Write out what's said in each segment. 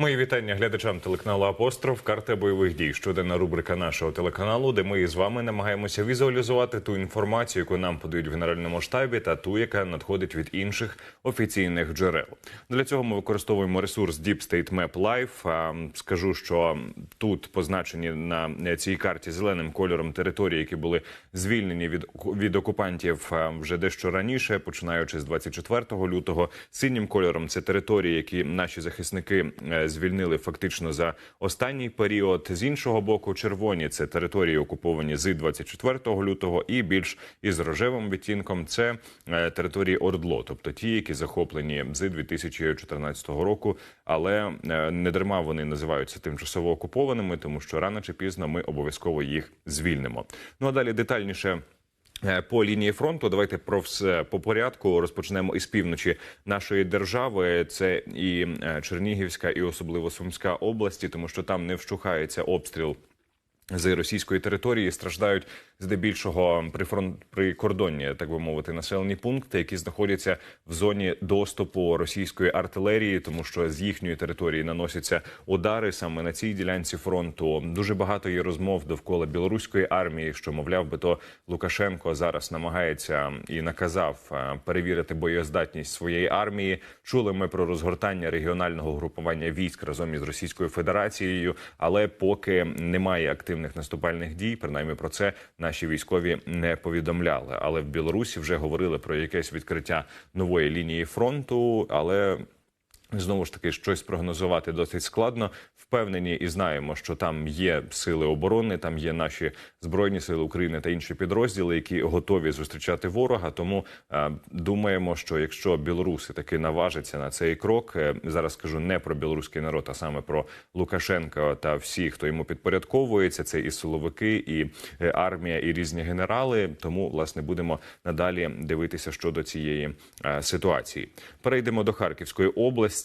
Мої вітання глядачам телеканалу Апостроф. Карта бойових дій. Щоденна рубрика нашого телеканалу, де ми з вами намагаємося візуалізувати ту інформацію, яку нам подають в генеральному штабі, та ту, яка надходить від інших офіційних джерел. Для цього ми використовуємо ресурс Deep State Map Live. Скажу, що тут позначені на цій карті зеленим кольором території, які були звільнені від від окупантів вже дещо раніше, починаючи з 24 лютого. Синім кольором це території, які наші захисники е, звільнили фактично за останній період. З іншого боку, червоні це території окуповані з 24 лютого, і більш із рожевим відтінком це е, території Ордло, тобто ті, які захоплені з 2014 року. Але е, не дарма вони називаються тимчасово окупованими, тому що рано чи пізно ми обов'язково їх звільнимо. Ну а далі детальніше. Е, По лінії фронту давайте про все по порядку розпочнемо із півночі нашої держави. Це і е, Чернігівська, і особливо Сумська області, тому що там не вщухається обстріл. З російської території страждають здебільшого прифронт прикордонні, так би мовити, населені пункти, які знаходяться в зоні доступу російської артилерії, тому що з їхньої території наносяться удари саме на цій ділянці фронту. Дуже багато є розмов довкола білоруської армії, що мовляв би то Лукашенко зараз намагається і наказав е, перевірити боєздатність своєї армії. Чули ми про розгортання регіонального групування військ разом із Російською Федерацією, але поки немає активних наступальних дій, принаймні про це наші військові не повідомляли. Але в Білорусі вже говорили про якесь відкриття нової лінії фронту, але. Знову ж таки, щось прогнозувати досить складно. Впевнені і знаємо, що там є сили оборони, там є наші збройні сили України та інші підрозділи, які готові зустрічати ворога. Тому е, думаємо, що якщо білоруси таки наважаться на цей крок, е, зараз скажу не про білоруський народ, а саме про Лукашенка та всі, хто йому підпорядковується, це і силовики, і е, армія, і різні генерали. Тому власне будемо надалі дивитися щодо цієї е, ситуації. Перейдемо до Харківської області.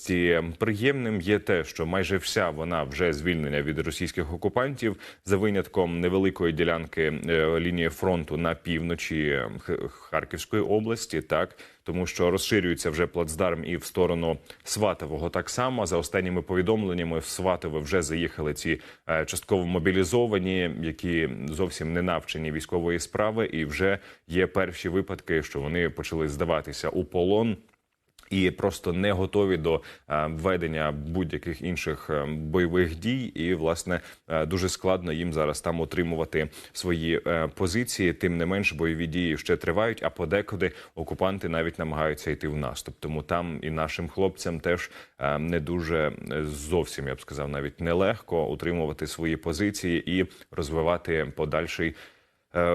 Приємним є те, що майже вся вона вже звільнена від російських окупантів за винятком невеликої ділянки е, лінії фронту на півночі Харківської області. Так тому що розширюється вже плацдарм і в сторону Сватового. Так само за останніми повідомленнями в Сватове вже заїхали ці е, частково мобілізовані, які зовсім не навчені військової справи, і вже є перші випадки, що вони почали здаватися у полон і просто не готові до е, ведення будь-яких інших е, бойових дій. І власне е, дуже складно їм зараз там отримувати свої е, позиції. Тим не менш, бойові дії ще тривають. А подекуди окупанти навіть намагаються йти в наступ. Тому там і нашим хлопцям теж е, не дуже е, зовсім я б сказав, навіть нелегко утримувати свої позиції і розвивати подальший е,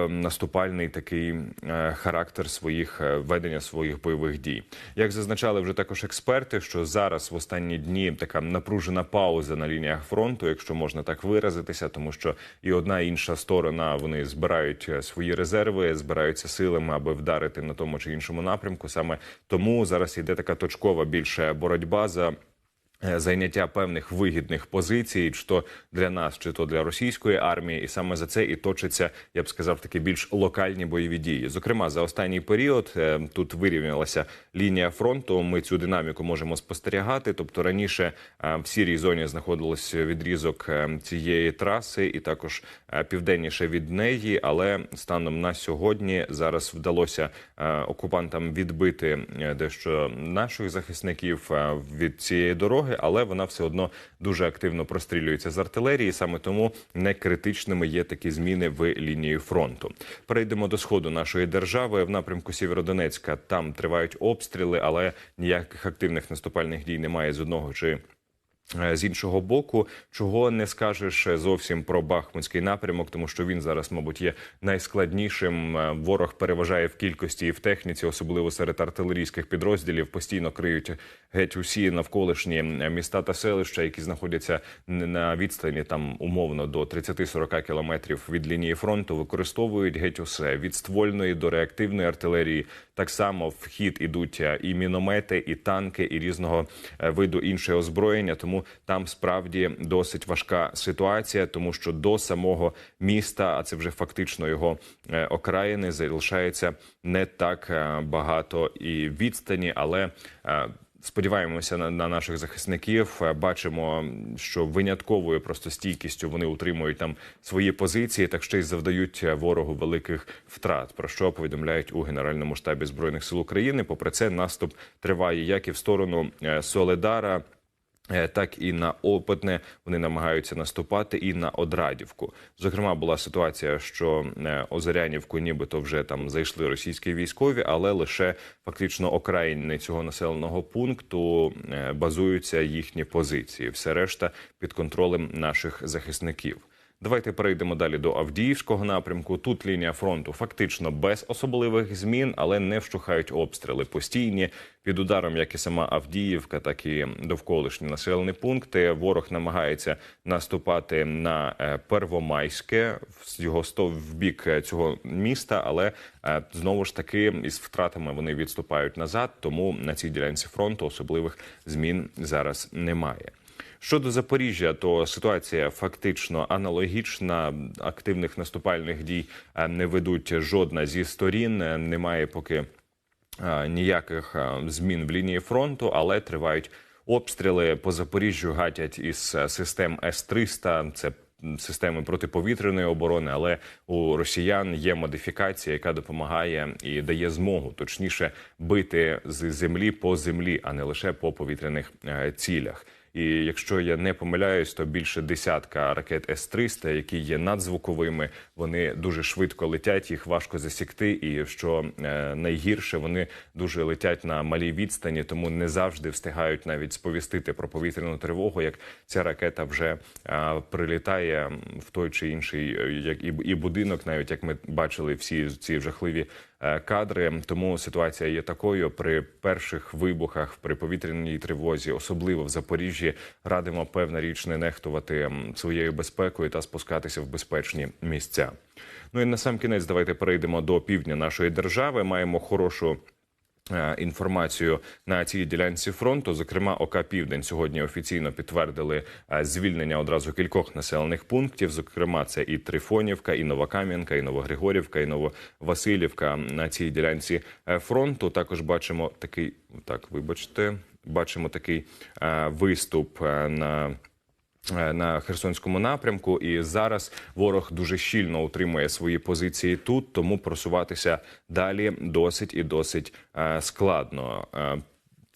наступальний такий е, характер своїх е, ведення своїх бойових дій. Як зазначали вже також експерти, що зараз в останні дні така напружена пауза на лініях фронту, якщо можна так виразитися, тому що і одна і інша сторона вони збирають е, свої резерви, збираються силами, аби вдарити на тому чи іншому напрямку. Саме тому зараз йде така точкова більше боротьба за. Е, Зайняття певних вигідних позицій, чи то для нас, чи то для російської армії, і саме за це і точаться, я б сказав, такі більш локальні бойові дії. Зокрема, за останній період е, тут вирівнялася лінія фронту. Ми цю динаміку можемо спостерігати. Тобто раніше е, в сірій зоні знаходилось відрізок цієї траси, і також південніше від неї. Але станом на сьогодні зараз вдалося окупантам відбити дещо наших захисників від цієї дороги, але вона все одно дуже активно прострілюється з артилерії. Саме тому не критичними є такі зміни в лінії фронту. Перейдемо до сходу нашої держави в напрямку Сєвєродонецька. Там тривають обстріли, але ніяких активних наступальних дій немає з одного чи. Е, З іншого боку, чого не скажеш е, зовсім про Бахмутський напрямок, тому що він зараз, мабуть, є найскладнішим. Е, Ворог переважає в кількості і в техніці, особливо серед артилерійських підрозділів. Постійно криють геть усі навколишні міста та селища, які знаходяться на відстані там умовно до 30-40 кілометрів від лінії фронту. Використовують геть усе від ствольної до реактивної артилерії. Так само в хід ідуть і міномети, і танки, і різного виду інше озброєння. Тому там справді досить важка ситуація, тому що до самого міста, а це вже фактично його е, окраїни, залишається не так е, багато і відстані, але е, Сподіваємося на, на наших захисників. Бачимо, що винятковою просто стійкістю вони утримують там свої позиції, так ще й завдають ворогу великих втрат. Про що повідомляють у Генеральному штабі збройних сил України. Попри це, наступ триває як і в сторону Соледара. Е, Так і на Опитне вони намагаються наступати, і на Одрадівку. Зокрема, була ситуація, що Озерянівку, Озарянівку, нібито вже там зайшли російські військові, але лише фактично окраїни цього населеного пункту е, базуються їхні позиції. Все решта під контролем наших захисників. Давайте перейдемо далі до Авдіївського напрямку. Тут лінія фронту фактично без особливих змін, але не вщухають обстріли постійні під ударом, як і сама Авдіївка, так і довколишні населені пункти. Ворог намагається наступати на е, Первомайське його в бік е, цього міста, але е, знову ж таки із втратами вони відступають назад. Тому на цій ділянці фронту особливих змін зараз немає. Щодо Запоріжжя, то ситуація фактично аналогічна. Активних наступальних дій е, не ведуть жодна зі сторін. Е, Немає поки е, ніяких змін в лінії фронту, але тривають обстріли по Запоріжжю. Гатять із систем С-300. Це системи протиповітряної оборони, але у росіян є модифікація, яка допомагає і дає змогу точніше бити з землі по землі, а не лише по повітряних цілях. І якщо я не помиляюсь, то більше десятка ракет С-300, які є надзвуковими, вони дуже швидко летять, їх важко засікти. І що е, найгірше, вони дуже летять на малій відстані, тому не завжди встигають навіть сповістити про повітряну тривогу, як ця ракета вже е, прилітає в той чи інший, е, як і, будинок, навіть як ми бачили всі ці жахливі кадри. Тому ситуація є такою при перших вибухах, при повітряній тривозі, особливо в Запоріжжі, радимо певна річ не нехтувати своєю безпекою та спускатися в безпечні місця. Ну і на сам кінець давайте перейдемо до півдня нашої держави. Маємо хорошу. Е, Інформацію на цій ділянці фронту, зокрема, ОК Південь сьогодні офіційно підтвердили е, звільнення одразу кількох населених пунктів. Зокрема, це і Трифонівка, і Новокам'янка, і Новогригорівка, і Нововасилівка на цій ділянці е, фронту. Також бачимо такий так, вибачте, бачимо такий виступ на. Е, На Херсонському напрямку, і зараз ворог дуже щільно утримує свої позиції тут, тому просуватися далі досить і досить е, складно.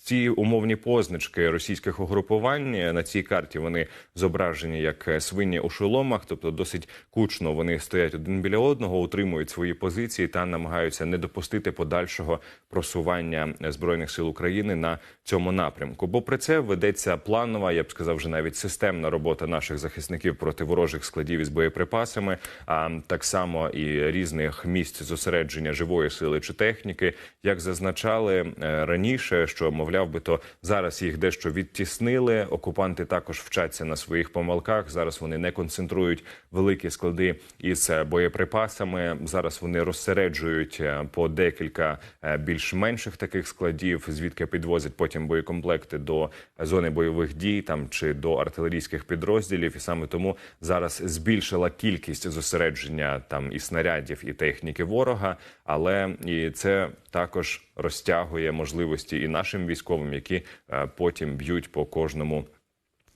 Ці умовні позначки російських угрупувань е, на цій карті вони зображені як е, свині у шоломах, тобто досить кучно вони стоять один біля одного, утримують свої позиції та намагаються не допустити подальшого просування е, збройних сил України на цьому напрямку. Бо при це ведеться планова, я б сказав, вже навіть системна робота наших захисників проти ворожих складів із боєприпасами, а так само і різних місць зосередження живої сили чи техніки, як зазначали раніше, що мовляв би то зараз їх дещо відтіснили. Окупанти також вчаться на своїх помилках. Зараз вони не концентрують великі склади із е, боєприпасами. Зараз вони розсереджують е, по декілька е, більш менших таких складів, звідки підвозять потім боєкомплекти до зони бойових дій там чи до артилерійських підрозділів. І саме тому зараз збільшила кількість зосередження там і снарядів, і техніки ворога. Але і це також розтягує можливості і нашим військовим, які е, потім б'ють по кожному.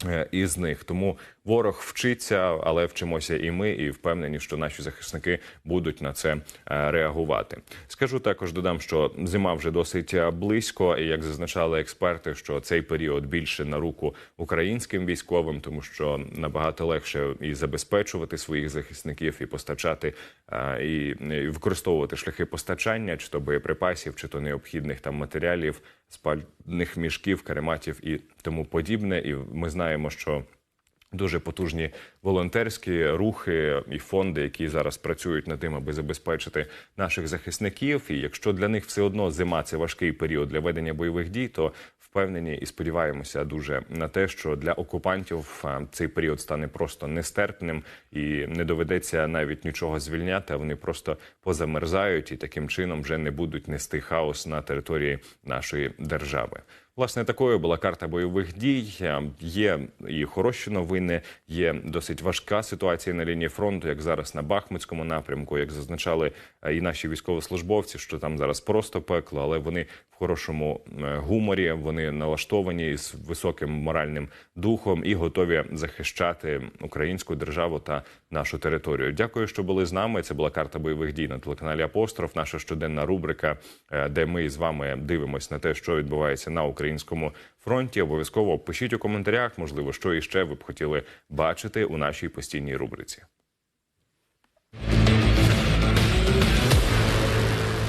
Е, Із них тому ворог вчиться, але вчимося і ми, і впевнені, що наші захисники будуть на це е, реагувати. Скажу також, додам, що зима вже досить е, близько, і як зазначали експерти, що цей період більше на руку українським військовим, тому що набагато легше і забезпечувати своїх захисників, і постачати і використовувати шляхи постачання, чи то боєприпасів, чи то необхідних там матеріалів, спальних мішків, карематів і тому подібне. І ми знаємо, що Дуже потужні волонтерські рухи і фонди, які зараз працюють над тим, аби забезпечити наших захисників. І якщо для них все одно зима це важкий період для ведення бойових дій, то впевнені і сподіваємося дуже на те, що для окупантів цей період стане просто нестерпним і не доведеться навіть нічого звільняти. а Вони просто позамерзають і таким чином вже не будуть нести хаос на території нашої держави. Власне, такою була карта бойових дій. Е, Є і хороші новини, є досить важка ситуація на лінії фронту, як зараз на Бахмутському напрямку, як зазначали е, і наші військовослужбовці, що там зараз просто пекло, але вони в хорошому е, гуморі, вони налаштовані з високим моральним духом і готові захищати українську державу та нашу територію. Дякую, що були з нами. Це була карта бойових дій на телеканалі Апостроф. Наша щоденна рубрика, де ми з вами дивимося на те, що відбувається на українському фронті. Обов'язково пишіть у коментарях, можливо, що іще ви б хотіли бачити у нашій постійній рубриці.